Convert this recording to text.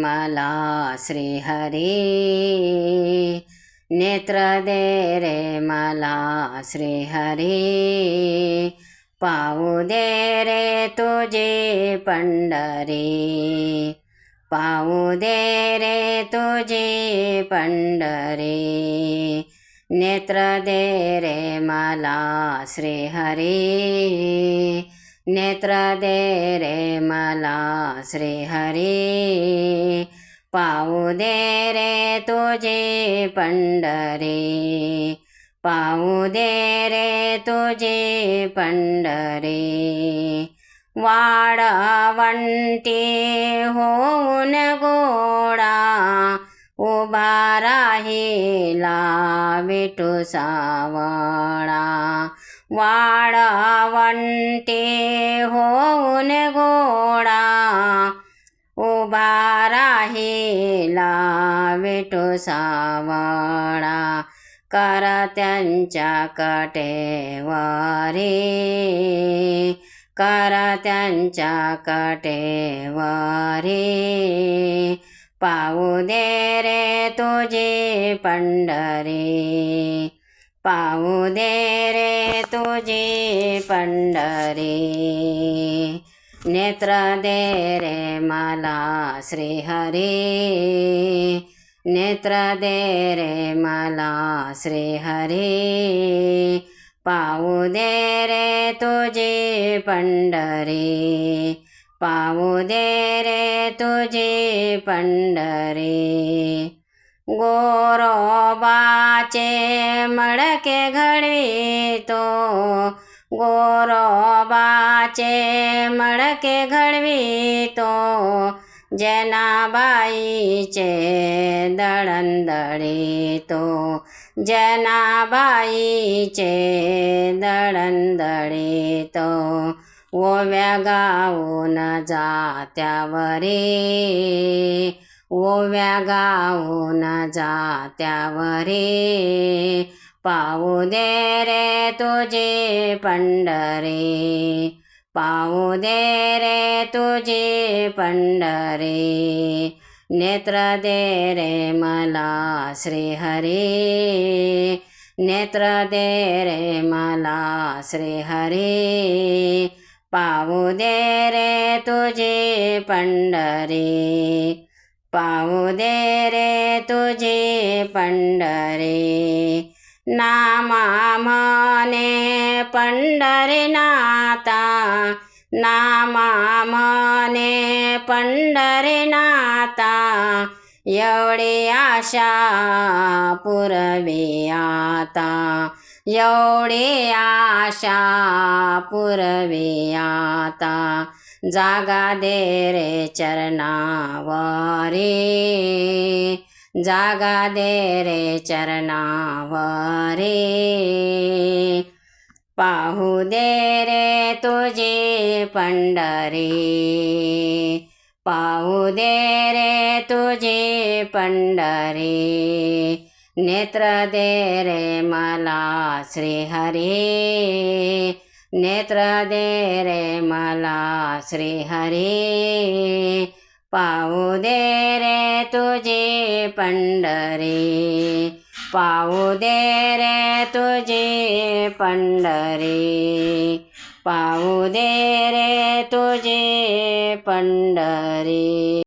मला श्रीहरी। नेत्र दे रे मला श्रीहरी। पाऊ दे रे तुझी पंढरी। पाऊ दे रे तुझी पंढरी। नेत्र दे रे मला श्रीहरी। नेत्र दे रे मला श्रीहरी। पाऊ दे रे तुझी पंढरी. पाऊ दे रे तुझी पंढरी. वाडवंटी होऊन गोडा उभा राहिला विठू सावळा. वाडवंटी होऊन गोडा उभा राहिला विठू सावळा. कर त्यांच्या कटेवारी. करा त्यांच्या कटेवारी. पाऊ दे रे तुझी पंढरी. पाऊ दे रे तुझी पंढरी. नेत्र दे रे मला श्रीहरी। नेत्र दे रे मला श्रीहरी। पाऊ दे रे तुझी पंढरी। पाऊ दे रे तुझी पंढरी। गोरोबाचे मडके घडवितो। गोरोबाचे मडके घडवितो जनाबाईचे दळणदळीतो जनाबाईचे दळणदळीतो ओव्या गाऊन जात्यावरी ओव्या गाऊन जात्यावरी. पाहू दे रे तुझी पंढरी. पाहू दे रे तुझी पंढरी. नेत्र दे रे मला श्रीहरी. नेत्र दे रे मला श्रीहरी. पाहू दे रे तुझी पंढरी. पाहू दे रे तुझी पंढरी. नामा म्हणे पंढरीनाथा नामा म्हणे पंढरीनाथा एवढी आशा पुरवी आता एवढी आशा पुरवी आता जागा दे रे चरणावरी. जागा दे रे चरणावरे. पाहू दे रे तुझी पंढरी. पाहू दे रे तुझी पंढरी. नेत्र दे रे मला श्रीहरी. नेत्र दे रे मला श्रीहरी. पाहू दे रे तुझी पंढरी. पाहू दे रे तुझी पंढरी. पाहू दे रे तुझी पंढरी.